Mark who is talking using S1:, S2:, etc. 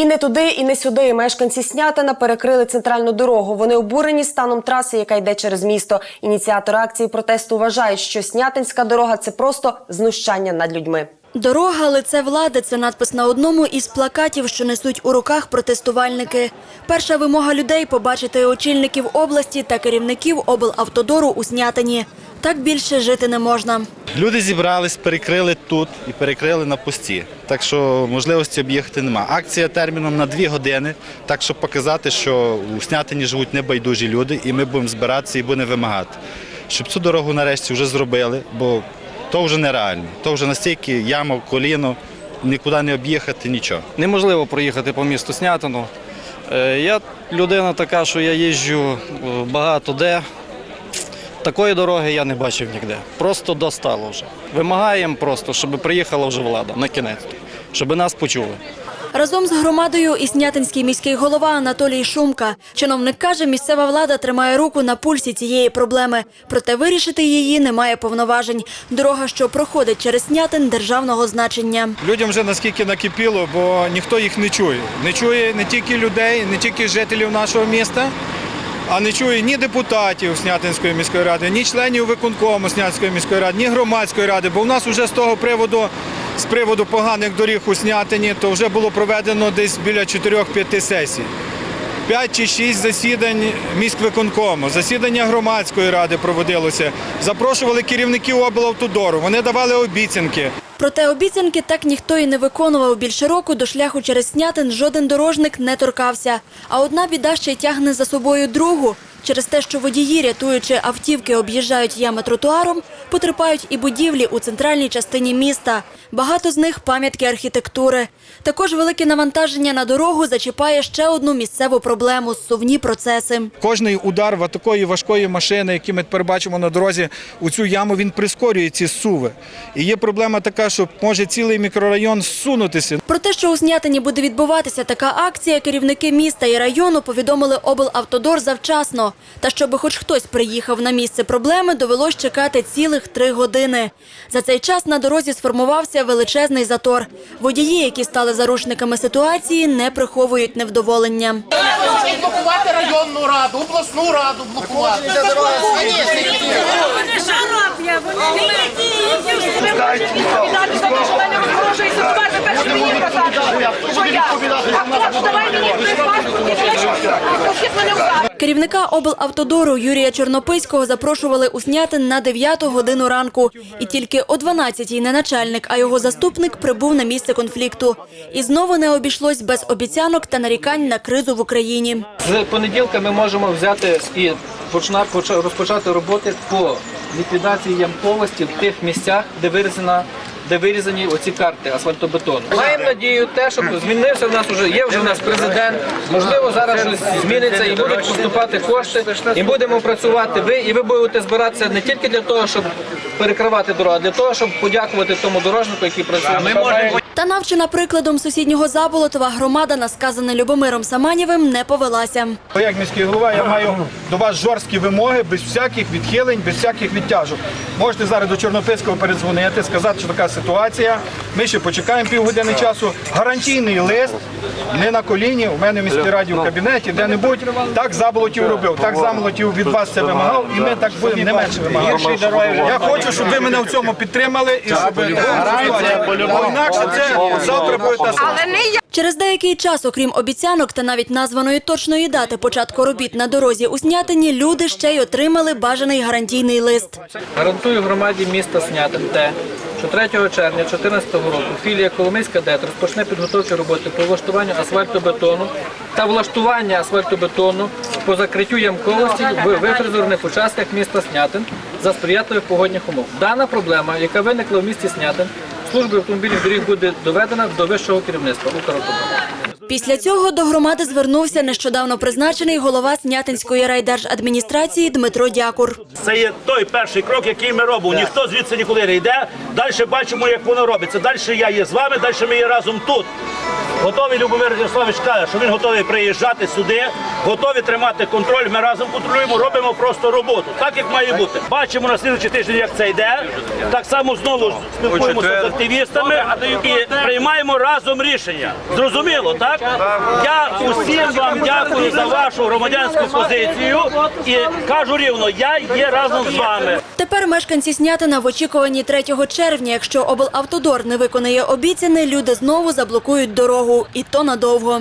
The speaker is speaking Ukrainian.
S1: І не туди, і не сюди. Мешканці Снятина перекрили центральну дорогу. Вони обурені станом траси, яка йде через місто. Ініціатори акції протесту вважають, що Снятинська дорога це просто знущання над людьми.
S2: Дорога лице влади це надпис на одному із плакатів, що несуть у руках протестувальники. Перша вимога людей побачити очільників області та керівників облавтодору у Снятині. Так більше жити не можна.
S3: Люди зібрались, перекрили тут і перекрили на пості. Так що можливості об'їхати нема. Акція терміном на дві години, так щоб показати, що у Снятині живуть небайдужі люди, і ми будемо збиратися і будемо вимагати. Щоб цю дорогу нарешті вже зробили, бо то вже нереально. То вже настільки яма коліно, нікуди не об'їхати, нічого.
S4: Неможливо проїхати по місту Снятину. Е, Я людина така, що я їжджу е, багато де. Такої дороги я не бачив ніде. Просто достало вже. Вимагаємо просто, щоб приїхала вже влада на кінець, щоб нас почули.
S2: Разом з громадою і снятинський міський голова Анатолій Шумка. Чиновник каже, місцева влада тримає руку на пульсі цієї проблеми, проте вирішити її немає повноважень. Дорога, що проходить через Снятин, державного значення.
S5: Людям вже наскільки накипіло, бо ніхто їх не чує. Не чує не тільки людей, не тільки жителів нашого міста, а не чує ні депутатів Снятинської міської ради, ні членів виконкому Снятинської міської ради, ні громадської ради. Бо в нас вже з того приводу, з приводу поганих доріг у Снятині, то вже було проведено десь біля 4-5 сесій. П'ять чи шість засідань міськвиконкому, засідання громадської ради проводилося. Запрошували керівників облавтодору, вони давали обіцянки.
S2: Проте обіцянки так ніхто і не виконував. Більше року до шляху через Снятин жоден дорожник не торкався. А одна біда ще й тягне за собою другу. Через те, що водії, рятуючи автівки, об'їжджають ями тротуаром, потерпають і будівлі у центральній частині міста. Багато з них пам'ятки архітектури. Також велике навантаження на дорогу зачіпає ще одну місцеву проблему – сувні процеси.
S5: Кожний удар в такої важкої машини, який ми тепер на дорозі, у цю яму він прискорює ці суви. І є проблема така, що може цілий мікрорайон зсунутися.
S2: Про те, що у Снятині буде відбуватися така акція, керівники міста і району повідомили облавтодор завчасно. Та щоби хоч хтось приїхав на місце проблеми, довелось чекати цілих три години. За цей час на дорозі сформувався величезний затор. Водії, які стали заручниками ситуації, не приховують невдоволення.
S6: блокувати районну раду, обласну раду блокувати.
S7: Вони шарап'я, вони не відповідати за те, що мене розгрожує
S2: Керівника облавтодору Юрія Чорнописького запрошували у Снятин на 9 годину ранку. І тільки о 12-й не начальник, а його заступник прибув на місце конфлікту. І знову не обійшлось без обіцянок та нарікань на кризу в Україні.
S4: З понеділка ми можемо взяти і розпочати роботи по ліквідації ямковості в тих місцях, де вирізана. Де вирізані оці карти асфальтобетону. Маємо надію, те, щоб змінився в нас уже. є вже в нас президент. Можливо, зараз щось зміниться і будуть поступати кошти, і будемо працювати. Ви і ви будете збиратися не тільки для того, щоб перекривати дорогу, а для того, щоб подякувати тому дорожнику, який працює. Ми можемо
S2: Та навчена прикладом сусіднього Заболотова громада, насказана Любомиром Саманєвим, не повелася.
S5: Як міський голова, я маю до вас жорсткі вимоги, без всяких відхилень, без всяких відтяжок. Можете зараз до Чорнопильського передзвонити, сказати, що така ситуація. Ми ще почекаємо півгодини часу. Гарантійний лист, не на коліні, у мене в міській раді в кабінеті, де-небудь. Так Заболотів робив, так Заболотів від вас це вимагав, і ми так будемо не менше вимагати. Я хочу, щоб ви мене в цьому підтримали і щоб інакше це завтра буде та сама.
S2: Через деякий час, окрім обіцянок та навіть названої точної дати початку робіт на дорозі у Снятині, люди ще й отримали бажаний гарантійний лист.
S4: Гарантую громаді міста Снятин те, що 3 червня 2014 року філія Коломийська ДЕТ розпочне підготовчі роботи по влаштуванню асфальтобетону та влаштування асфальтобетону по закриттю ямковості в вифрезерних участках міста Снятин за сприятливих погодних умов. Дана проблема, яка виникла в місті Снятин, служби автомобільних доріг буде доведена до вищого керівництва Укравтодору.
S2: Після цього до громади звернувся нещодавно призначений голова Снятинської райдержадміністрації Дмитро Дякур.
S8: Це є той перший крок, який ми робимо. Ніхто звідси нікуди не йде. Далі бачимо, як воно робиться. Далі я є з вами, далі ми є разом тут. Готовий Любомир Ярославович каже, що він готовий приїжджати сюди, готові тримати контроль. Ми разом контролюємо, робимо просто роботу, так як має бути. Бачимо на слідчий тиждень, як це йде. Так само знову спілкуємося з активістами і приймаємо разом рішення. Зрозуміло, так? Я усім вам дякую за вашу громадянську позицію і кажу рівно, я є разом з вами.
S2: Тепер мешканці Снятина в очікуванні 3 червня. Якщо облавтодор не виконає обіцяне, люди знову заблокують дорогу. І то надовго.